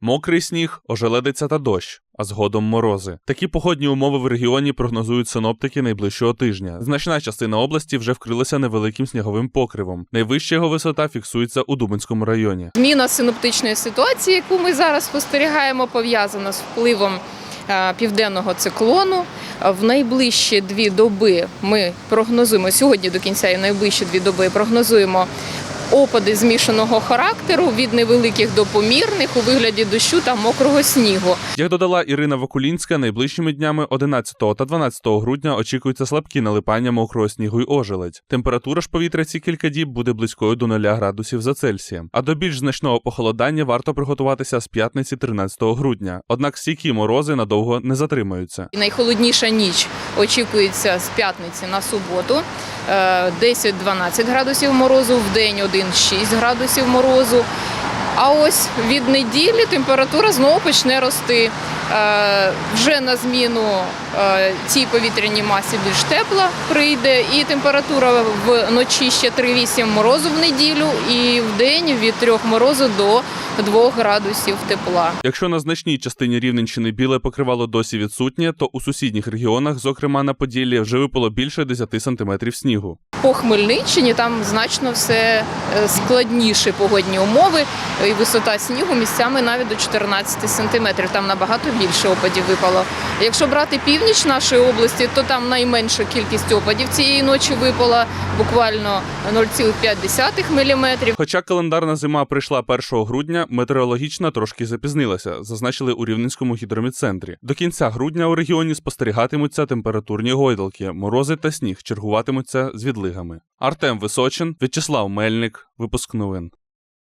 Мокрий сніг, ожеледиця та дощ, а згодом морози. Такі погодні умови в регіоні прогнозують синоптики найближчого тижня. Значна частина області вже вкрилася невеликим сніговим покривом. Найвища його висота фіксується у Дубинському районі. Зміна синоптичної ситуації, яку ми зараз спостерігаємо, пов'язана з впливом е, південного циклону. В найближчі дві доби ми прогнозуємо сьогодні до кінця і найближчі дві доби прогнозуємо. Опади змішаного характеру від невеликих до помірних у вигляді дощу та мокрого снігу. Як додала Ірина Вакулінська, найближчими днями 11 та 12 грудня очікуються слабкі налипання мокрого снігу й ожеледь. Температура ж повітря ці кілька діб буде близькою до 0 градусів за Цельсієм. А до більш значного похолодання варто приготуватися з п'ятниці 13 грудня. Однак стійкі морози надовго не затримаються. Найхолодніша ніч очікується з п'ятниці на суботу. Е, 10-12 градусів морозу, в день 1-6 градусів морозу. А ось від неділі температура знову почне рости. Е, Вже на зміну е, цій повітряній масі більш тепла прийде, і температура вночі ще 3-8 морозу в неділю, і в день від 3 морозу до 2 градусів тепла. Якщо на значній частині Рівненщини біле покривало досі відсутнє, то у сусідніх регіонах, зокрема на Поділлі, вже випало більше 10 сантиметрів снігу. По Хмельниччині там значно все е, складніші погодні умови, і висота снігу місцями навіть до 14 сантиметрів. Там набагато більше опадів випало. Якщо брати північ нашої області, то там найменша кількість опадів цієї ночі випала буквально 0,5 міліметрів. Хоча календарна зима прийшла 1 грудня, метеорологічна трошки запізнилася, зазначили у Рівненському гідромедцентрі. До кінця грудня у регіоні спостерігатимуться температурні гойдалки, морози та сніг чергуватимуться з відлигами. Артем Височин, В'ячеслав Мельник, випуск новин.